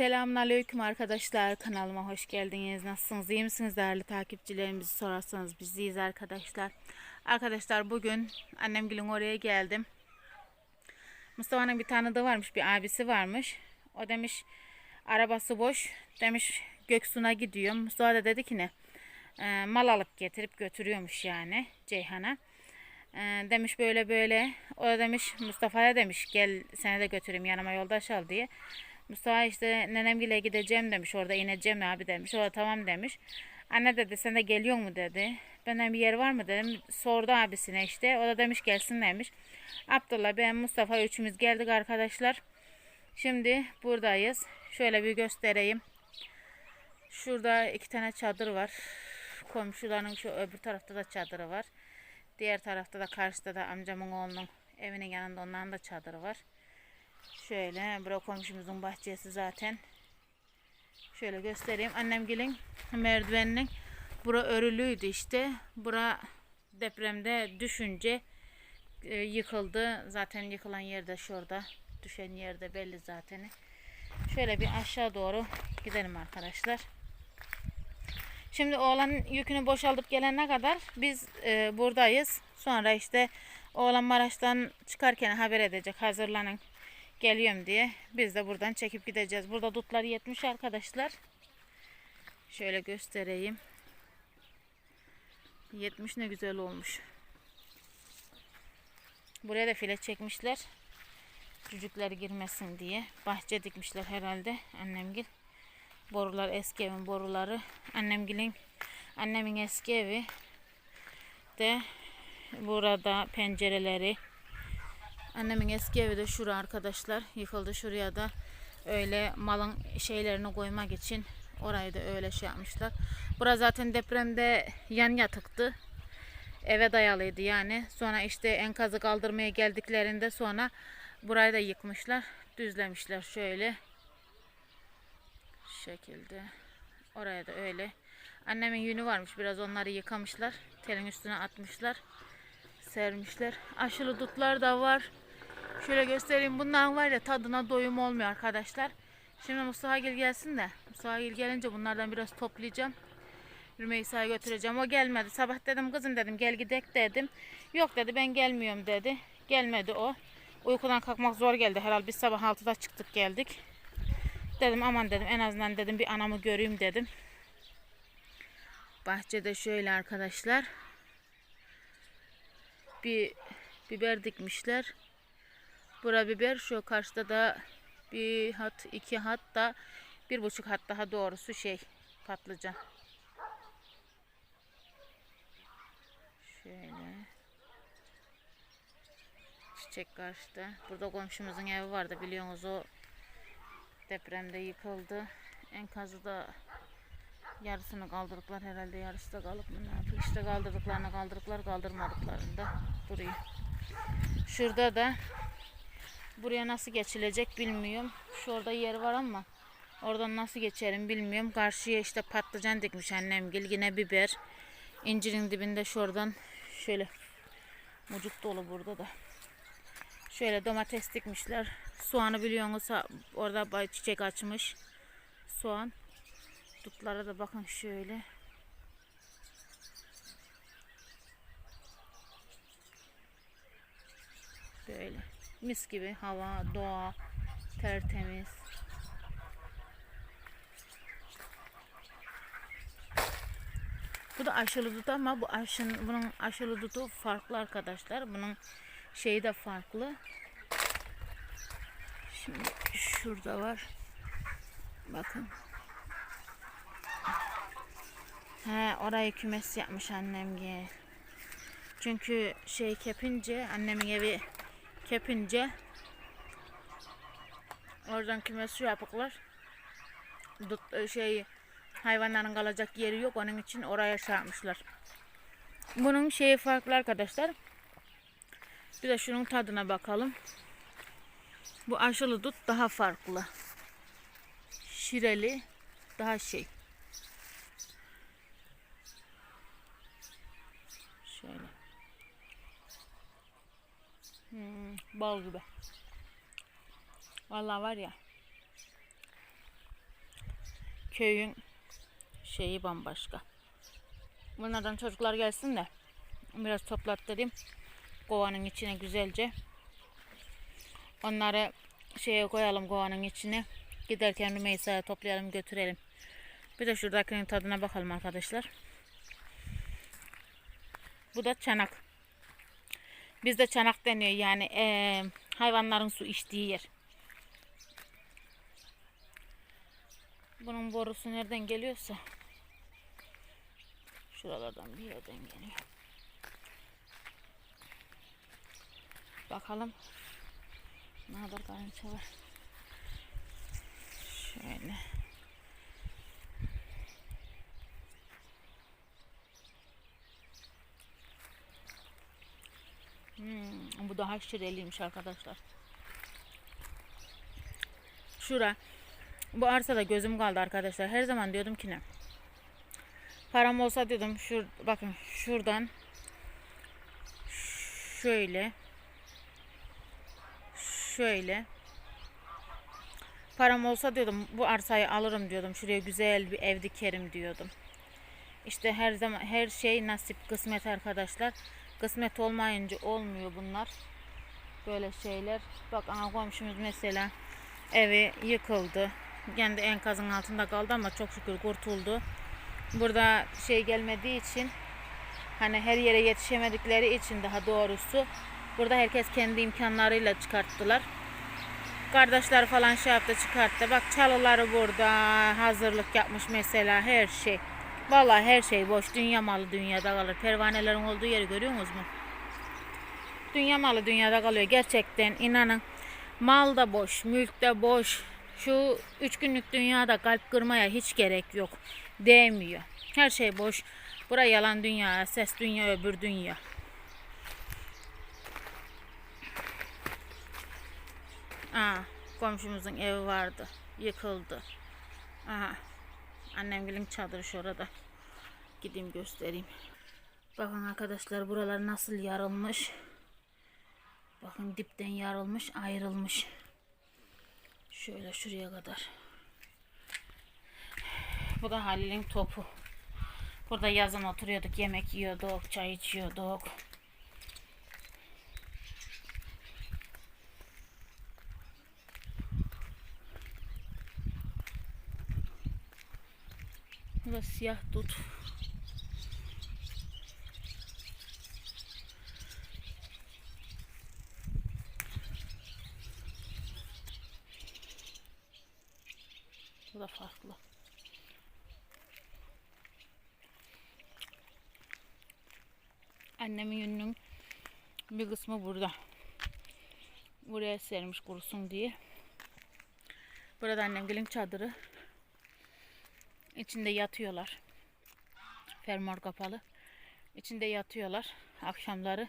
Selamünaleyküm arkadaşlar. Kanalıma hoş geldiniz. Nasılsınız? İyi misiniz değerli takipçilerimizi sorarsanız biz iyiyiz arkadaşlar. Arkadaşlar bugün annemgilin oraya geldim. Mustafa'nın bir tane de varmış. Bir abisi varmış. O demiş arabası boş. Demiş Göksu'na gidiyorum. Mustafa da dedi ki ne? "Ee, mal alıp getirip götürüyormuş yani Ceyhan'a. Ee, demiş böyle böyle. O da demiş Mustafa'ya demiş gel seni de götüreyim yanıma yoldaş al diye. Mustafa işte nenemgile gideceğim demiş orada ineceğim abi demiş. O da tamam demiş. Anne dedi sen de geliyor mu dedi. Benden bir yer var mı dedim. Sordu abisine işte. O da demiş gelsin demiş. Abdullah ben Mustafa üçümüz geldik arkadaşlar. Şimdi buradayız. Şöyle bir göstereyim. Şurada iki tane çadır var. Komşuların şu öbür tarafta da çadırı var. Diğer tarafta da karşıda da amcamın oğlunun evinin yanında onların da çadırı var. Şöyle bura komşumuzun bahçesi zaten. Şöyle göstereyim. Annemgilin merdiveninin bura örülüydü işte. Bura depremde düşünce e, yıkıldı. Zaten yıkılan yerde şurada. Düşen yerde belli zaten. Şöyle bir aşağı doğru gidelim arkadaşlar. Şimdi oğlan yükünü boşaltıp gelene kadar biz e, buradayız. Sonra işte oğlan Maraş'tan çıkarken haber edecek hazırlanın geliyorum diye. Biz de buradan çekip gideceğiz. Burada dutlar yetmiş arkadaşlar. Şöyle göstereyim. 70 ne güzel olmuş. Buraya da file çekmişler. Çocuklar girmesin diye. Bahçe dikmişler herhalde annemgil. Borular eski evin boruları. Annemgilin annemin eski evi de burada pencereleri Annemin eski evi de şura arkadaşlar. Yıkıldı şuraya da öyle malın şeylerini koymak için orayı da öyle şey yapmışlar. Bura zaten depremde yan yatıktı. Eve dayalıydı yani. Sonra işte enkazı kaldırmaya geldiklerinde sonra burayı da yıkmışlar. Düzlemişler şöyle. Şekilde. Oraya da öyle. Annemin yünü varmış. Biraz onları yıkamışlar. Telin üstüne atmışlar sermişler. Aşılı dutlar da var. Şöyle göstereyim. Bunların var ya tadına doyum olmuyor arkadaşlar. Şimdi Mustafa Gil gelsin de. Mustafa Gil gelince bunlardan biraz toplayacağım. Rümeysa'ya götüreceğim. O gelmedi. Sabah dedim kızım dedim gel gidek dedim. Yok dedi ben gelmiyorum dedi. Gelmedi o. Uykudan kalkmak zor geldi. Herhalde biz sabah 6'da çıktık geldik. Dedim aman dedim en azından dedim bir anamı göreyim dedim. Bahçede şöyle arkadaşlar bir biber dikmişler. Bura biber şu karşıda da bir hat iki hat da bir buçuk hat daha doğrusu şey patlıcan. Şöyle. Çiçek karşıda. Burada komşumuzun evi vardı biliyorsunuz o depremde yıkıldı. Enkazı da yarısını kaldırdıklar herhalde yarısı da kalıp mı ne yapıyor işte kaldırdıklarını kaldırdıklar kaldırmadıklarını da duruyor şurada da buraya nasıl geçilecek bilmiyorum. Şurada yer var ama oradan nasıl geçerim bilmiyorum. Karşıya işte patlıcan dikmiş annem. Gil yine biber. İncirin dibinde şuradan şöyle mucuk dolu burada da. Şöyle domates dikmişler. Soğanı biliyorsunuz orada çiçek açmış soğan. Dutlara da bakın şöyle. Böyle. Mis gibi hava, doğa, tertemiz. Bu da aşılı dut ama bu aşın, bunun aşılı dutu farklı arkadaşlar. Bunun şeyi de farklı. Şimdi şurada var. Bakın. He orayı kümes yapmış annem ki. Çünkü şey kepince annemin evi kepince oradan kümes su yapıklar. Dut, şey hayvanların kalacak yeri yok onun için oraya şey yapmışlar. Bunun şeyi farklı arkadaşlar. Bir de şunun tadına bakalım. Bu aşılı dut daha farklı. Şireli daha şey. Şöyle. Hmm, bal gibi. Vallahi var ya. köyün şeyi bambaşka. Bunlardan çocuklar gelsin de biraz toplattırayım. Kovanın içine güzelce. Onları şeye koyalım kovanın içine. Giderken Rümeysa'ya toplayalım götürelim. Bir de şuradakinin tadına bakalım arkadaşlar. Bu da çanak. Bizde çanak deniyor yani eee, hayvanların su içtiği yer. Bunun borusu nereden geliyorsa şuralardan bir yerden geliyor. Bakalım ne kadar karınca var. Şöyle. Hmm, bu daha şireliymiş arkadaşlar. Şura. Bu arsada gözüm kaldı arkadaşlar. Her zaman diyordum ki ne? Param olsa diyordum şur bakın şuradan şöyle şöyle param olsa diyordum bu arsayı alırım diyordum. Şuraya güzel bir ev dikerim diyordum. İşte her zaman her şey nasip kısmet arkadaşlar. Kısmet olmayınca olmuyor bunlar. Böyle şeyler. Bak ana komşumuz mesela evi yıkıldı. Kendi enkazın altında kaldı ama çok şükür kurtuldu. Burada şey gelmediği için hani her yere yetişemedikleri için daha doğrusu burada herkes kendi imkanlarıyla çıkarttılar. Kardeşler falan şey yaptı çıkarttı. Bak çalıları burada hazırlık yapmış mesela her şey. Vallahi her şey boş. Dünya malı dünyada kalır. Pervanelerin olduğu yeri görüyor musunuz mu? Dünya malı dünyada kalıyor. Gerçekten inanın. Mal da boş, mülk de boş. Şu üç günlük dünyada kalp kırmaya hiç gerek yok. Değmiyor. Her şey boş. Bura yalan dünya, ses dünya, öbür dünya. Aa, komşumuzun evi vardı. Yıkıldı. Aha. Annemgilin çadırı şurada. Gideyim göstereyim. Bakın arkadaşlar buralar nasıl yarılmış. Bakın dipten yarılmış, ayrılmış. Şöyle şuraya kadar. Bu da Halil'in topu. Burada yazın oturuyorduk, yemek yiyorduk, çay içiyorduk. Bu da siyah dut. Bu da farklı. Annemin yününün bir kısmı burada. Buraya sermiş kurusun diye. Burada annemgilin çadırı. İçinde yatıyorlar. Fermuar kapalı. İçinde yatıyorlar akşamları.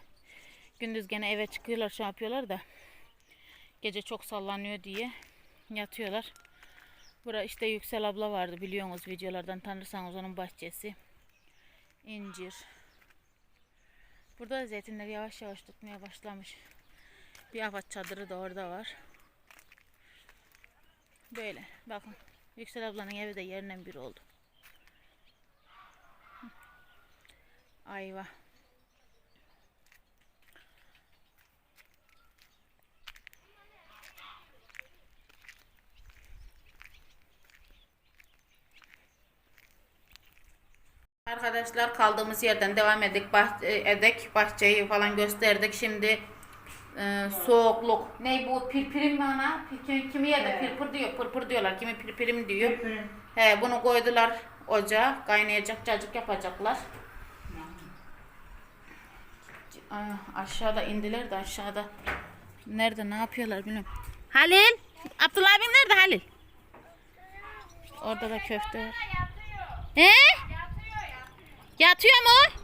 Gündüz gene eve çıkıyorlar şey yapıyorlar da. Gece çok sallanıyor diye yatıyorlar. Bura işte Yüksel abla vardı biliyorsunuz videolardan tanırsanız onun bahçesi. İncir. Burada zeytinler yavaş yavaş tutmaya başlamış. Bir ağaç çadırı da orada var. Böyle bakın. Yüksel ablanın evi de yerinden biri oldu. Ayva. Arkadaşlar kaldığımız yerden devam edik. Bah e, edek bahçeyi falan gösterdik. Şimdi e, soğukluk. Ne bu pirpirim mi ana? Kimi, kimi yerde pirpir diyor. Pırpır diyorlar. Kimi pirpirim diyor. He bunu koydular ocağa. Kaynayacak cacık yapacaklar. Ay, aşağıda indiler de aşağıda. Nerede ne yapıyorlar bilmiyorum. Halil. Abdullah abin nerede Halil? Orada da köfte var. He? Yatıyor mu?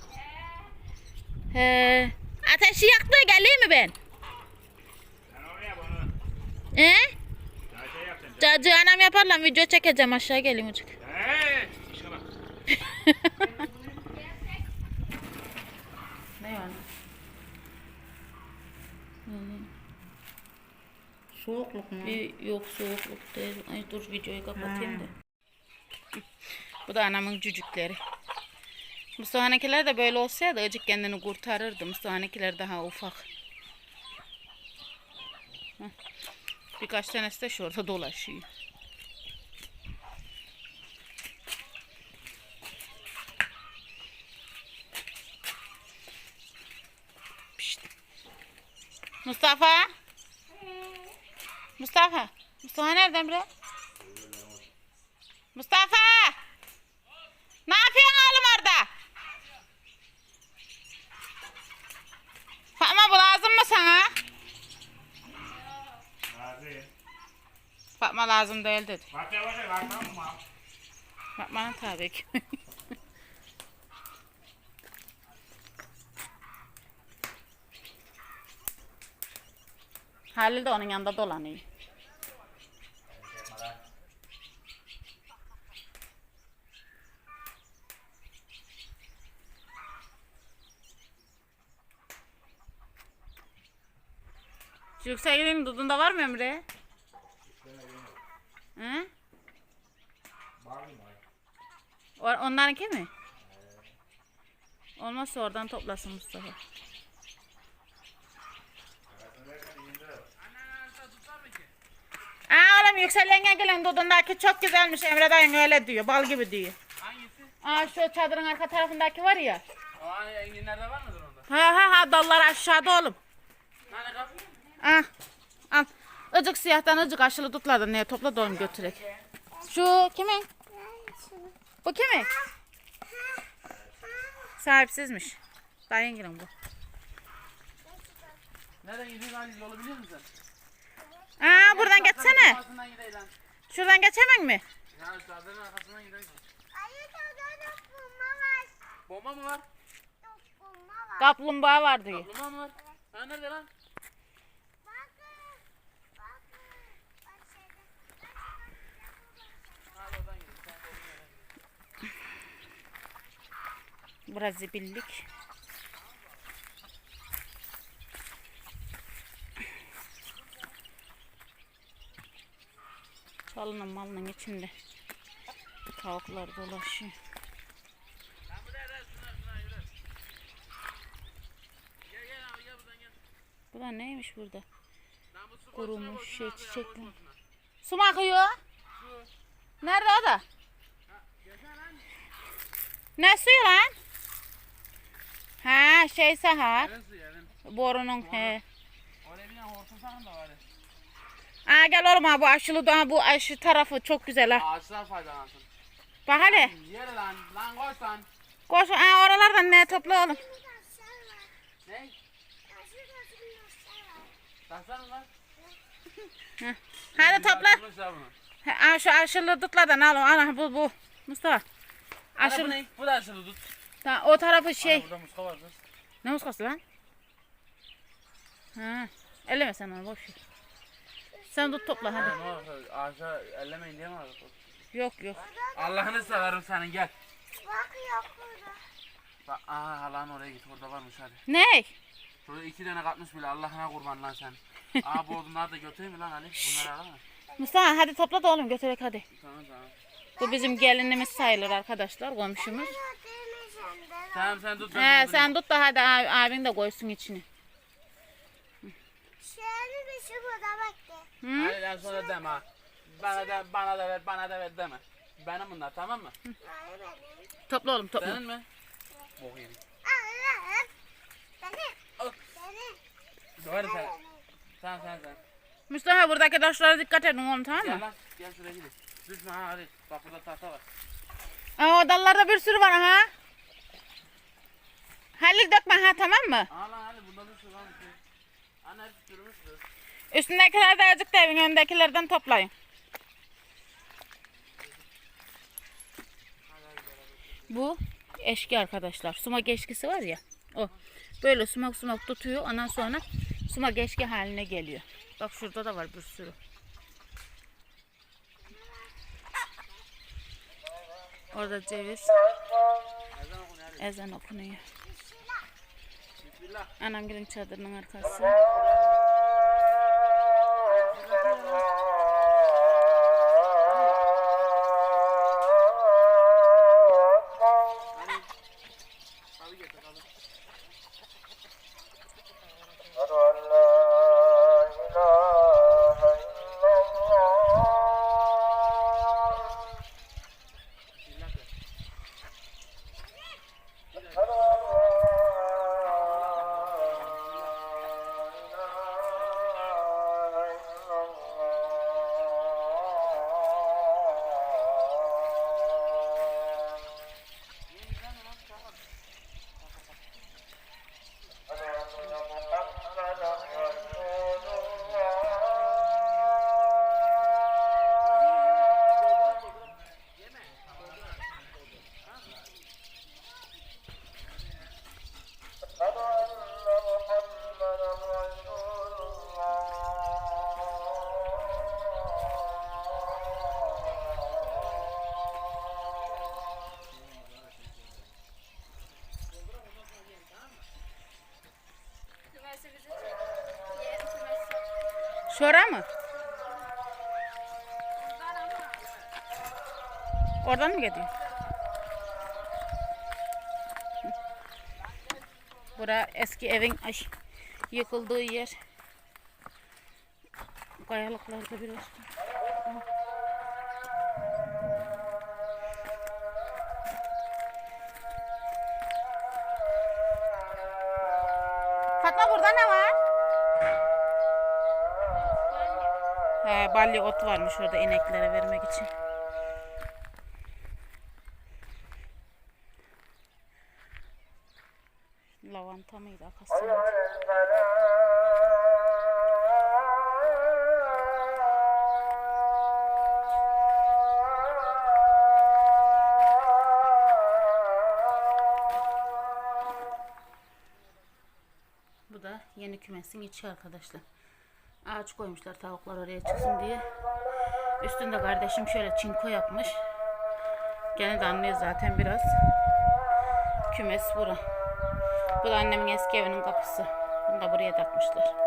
He. Ateşi yaktı geleyim mi ben? Sen. Cacığı anam yaparlar video çekeceğim aşağı geleyim ucuk. Ne yani? Soğukluk mu? Bir, yok soğukluk değil. Ay dur videoyu kapatayım da. Bu da anamın cücükleri. Mustafa'nınkiler de böyle olsaydı acık kendini kurtarırdı. Mustafa'nınkiler daha ufak. Hı. Birkaç tanesi de şurada dolaşıyor. Mustafa. Mustafa. Mustafa nereden bre? Mustafa. Ne yapıyorsun oğlum orada? Fatma bu lazım mı sana? Fatma lazım değil dedi. Ya bak tamam mı? Fatma'nın tabii ki. Halil de onun yanında dolanıyor. Yükselgenin dudunda var mı Emre? Hı? O- Onlarınki mi? Olmazsa oradan toplasın Mustafa. Aa oğlum yükselen gelen dudundaki çok güzelmiş Emre dayın öyle diyor. Bal gibi diyor. Hangisi? Aa şu çadırın arka tarafındaki var ya. O hani enginlerde var mıdır onda? Ha ha ha dallar aşağıda oğlum. Hani kapı? Ah. Icık siyahtan ıcık aşılı tutladın ne topla da onu götürek. Şu kimin? Bu kimin? Sahipsizmiş. Dayın girin bu. Nereden gidiyorsun Halil yolu biliyor musun? Aa buradan geçsene. Arkasından gidelim. Şuradan geçemem mi? Ya çadırın arkasından gidelim. Bomba mı var? Kaplumbağa var diyor. Bomba mı var? Ha nerede lan? Bakın. Bakın. Bak şeyde. Ha oradan gidelim. Sen oradan gidelim. Burası zibillik. Çalının malının içinde tavuklar dolaşıyor. Bu da neymiş burada? Kurumuş şey çiçekler. Su mu akıyor? Nerede o da? Ne suyu lan? Ha şey suyu evin. Borunun he. Oraya bir da var. Aa gel oğlum ha bu aşılı da bu aşı tarafı çok güzel ha. Ağaçlar faydalansın. Bak hele. Yere lan. Lan koş lan. Koş aa oralardan ne topla oğlum. Ne? Taksana lan. Hadi topla. Aa, şu aşılı tutlardan al. Ana bu bu. Mustafa. Aşılı. Bu da aşılı tut. Ta, o tarafı şey. Ana burada muska var kız. Ne muskası lan? Ha. Elleme sen onu boş ver. Sen tut topla hadi. Ne olur ağaca ellemeyin diye mi aldık? Yok yok. Allah'ını severim senin gel. Bak yok burada. Bak aha halan oraya git orada varmış hadi. Ne? Şurada iki tane katmış bile Allah'ına kurban lan sen. Aa bu odunları da götüreyim mi lan Ali? Bunları alama. Mustafa hadi topla da oğlum götürek hadi. Tamam tamam. Bu bizim gelinimiz sayılır arkadaşlar komşumuz. Yok değil mi sende? Tamam sen tut. ben He doldurayım. sen tut da hadi abi, abin de koysun içine. Şöyle bir şey burada bekle. Hı? Hayır en sonra deme ha. Bana da bana da ver bana da ver deme. Benim bunlar tamam mı? Hayır benim. Topla oğlum topla. Senin mi? Bok yedik. Allah'ım. Benim. Al. Benim. Doğru sen. Tamam sen sen. Mustafa buradaki taşlara dikkat edin oğlum tamam Gel mı? lan gel şuraya gidelim. Düşme ha hadi. Bak burada tahta var. Aa, o dallarda bir sürü var ha. Halil dökme ha tamam mı? Aa lan hadi bunda bir sürü var. Anne hepsi çürümüştür. Üstündekiler de azıcık da evin önündekilerden toplayın. Bu eşki arkadaşlar. Sumak eşkisi var ya. O. Böyle sumak sumak tutuyor. Ondan sonra sumak eşki haline geliyor. Bak şurada da var bir sürü. Orada ceviz. Ezan okunuyor. Anam gelin çadırının arkası. Şora mı? Oradan mı gidiyor? Bura eski evin ay, yıkıldığı yer. Kayalıklarda biraz. Balli ot varmış orada ineklere vermek için. Lavanta mıydı mıydı? Bu da yeni kümesin içi arkadaşlar. Ağaç koymuşlar tavuklar oraya çıksın diye. Üstünde kardeşim şöyle çinko yapmış. Gene de anlıyor zaten biraz. Kümes bura. Bu da annemin eski evinin kapısı. Bunu da buraya takmışlar.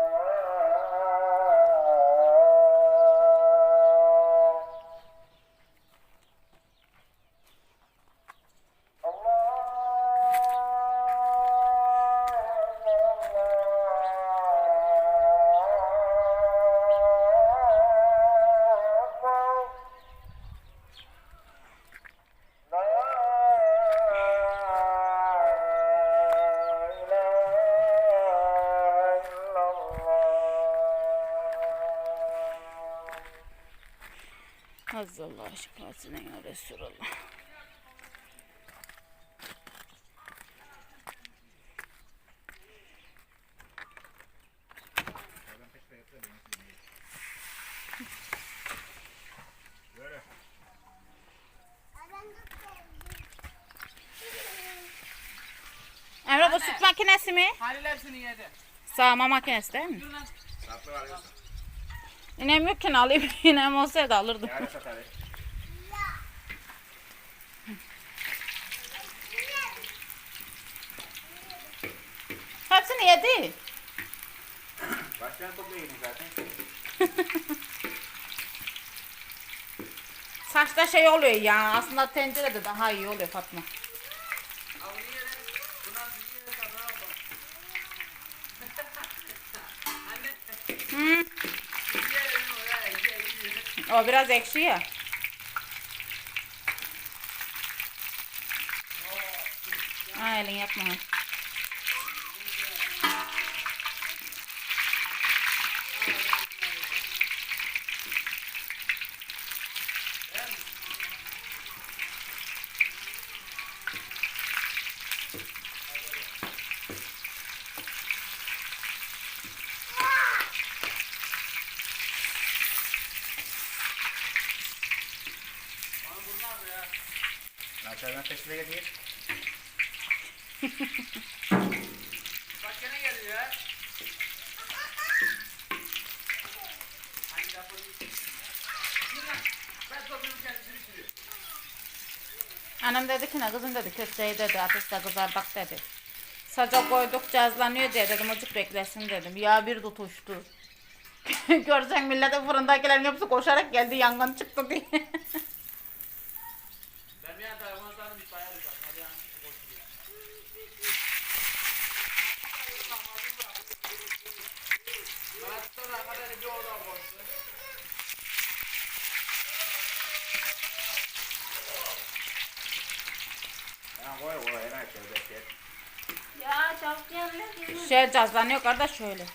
Şifasına ya Resulallah. Emre bu süt makinesi mi? Halil hepsini yedi. Sağma makinesi değil mi? Dur lan. Tatlı var yoksa. İnem yok ki alayım. İnem olsaydı alırdım. Yarın satarız. Hepsini yedi. Başlayan topla yedim zaten. Saçta şey oluyor ya. Aslında tencerede daha iyi oluyor Fatma. Yedi. O biraz ekşi ya. Aa, elin yapma. Teşvik edeyim. Bak gene geliyor ya. Hangi lafı? Annem dedi ki ne kızım dedi köfteyi dedi ateşte kızardak dedi. Saca koyduk cazlanıyor diye dedim ocuk beklesin dedim. Ya bir tutuştu. Görsen millete fırındakilerin hepsi koşarak geldi yangın çıktı diye. Ben bir an tarafından bir bayağı bir bak. Hadi yan boş diye. Maraton'a kadar bir oda boştu. Ya koy koy hemen şöyle şey. Ya çok yanlış. Şey cazlanıyor kardeş şöyle.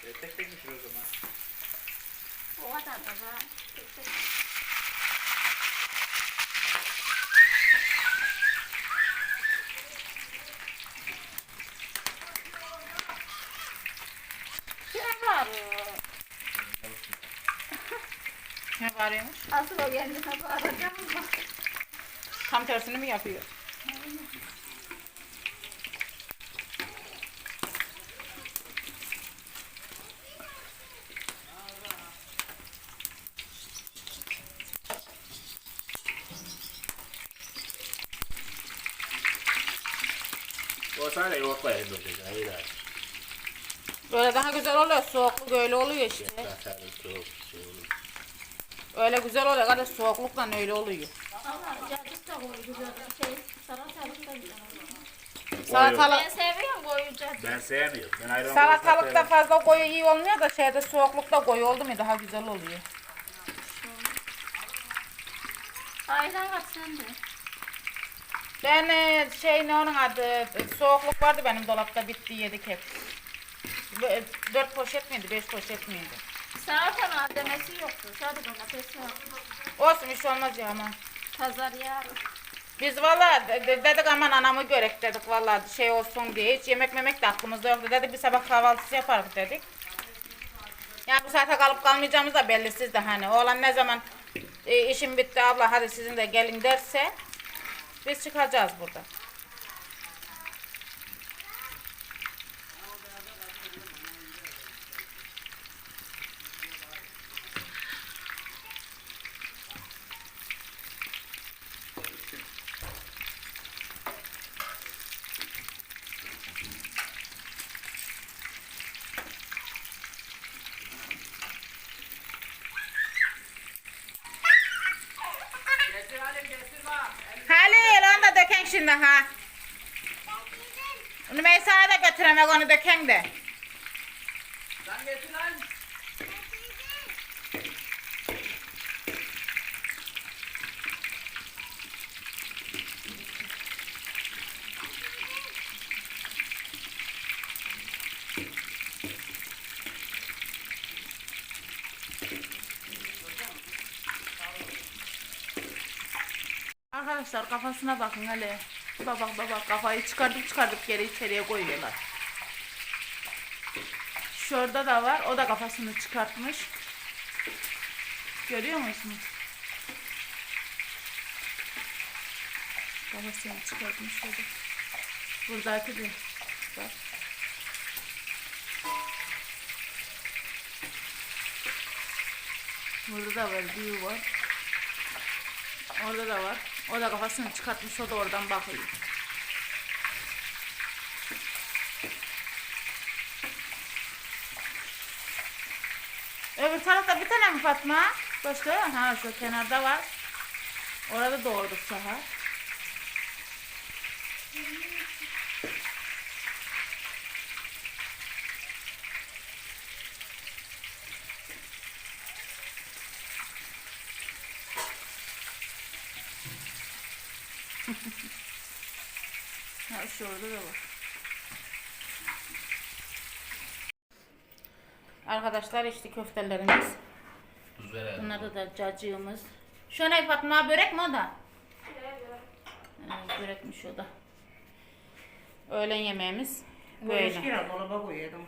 Şöyle tek tek pişir o zaman. O kadar da var. Ne var? Ne? Asıl o ama. Tam tersini mi yapıyor? Koyayım böyle. De. Böyle daha güzel oluyor. Soğukluk öyle oluyor işte. Öyle güzel oluyor. Kardeş soğuklukla öyle oluyor. Güzel. Şey, salatalık güzel. Ben seviyorum koyu cacık. Ben sevmiyorum. Ben ayran salatalıkta fazla koyu iyi olmuyor da şeyde soğuklukta koyu oldu mu daha güzel oluyor. Ayran kat sen de. Ben e, şey ne onun adı e, soğukluk vardı benim dolapta bitti yedik hep. Bö- Dört poşet miydi beş poşet miydi? Salata malzemesi yoktu. Sadece domates var. Olsun hiç olmaz ya ama. Pazar yarın. Biz valla de- de- dedik aman anamı görek dedik valla şey olsun diye hiç yemek memek de aklımızda yoktu dedik bir sabah kahvaltısı yaparız dedik. Yani bu saate kalıp kalmayacağımız da belli de hani oğlan ne zaman e, işim bitti abla hadi sizin de gelin derse biz çıkacağız burada. Halil onu da döken şimdi ha. Onu Meysa'ya da götüremek onu döken de. Arkadaşlar kafasına bakın hele. Bak bak bak kafayı çıkardık çıkardık geri içeriye koyuyorlar. Şurada da var. O da kafasını çıkartmış. Görüyor musunuz? Kafasını çıkartmış o da. Buradaki de. Bak. Burada da var. Büyü var. Orada da var. O da kafasını çıkartmış. O da oradan bakıyor. Öbür tarafta bir tane mi Fatma? Başka? Ha şu kenarda var. Orada doğurduk Saha. Ha şu orada da var. Arkadaşlar işte köftelerimiz. Bunlarda da cacığımız. Ne Fatma börek mi o da? Evet, börekmiş o da. Öğlen yemeğimiz böyle. Böyle. dolaba koyuyordum.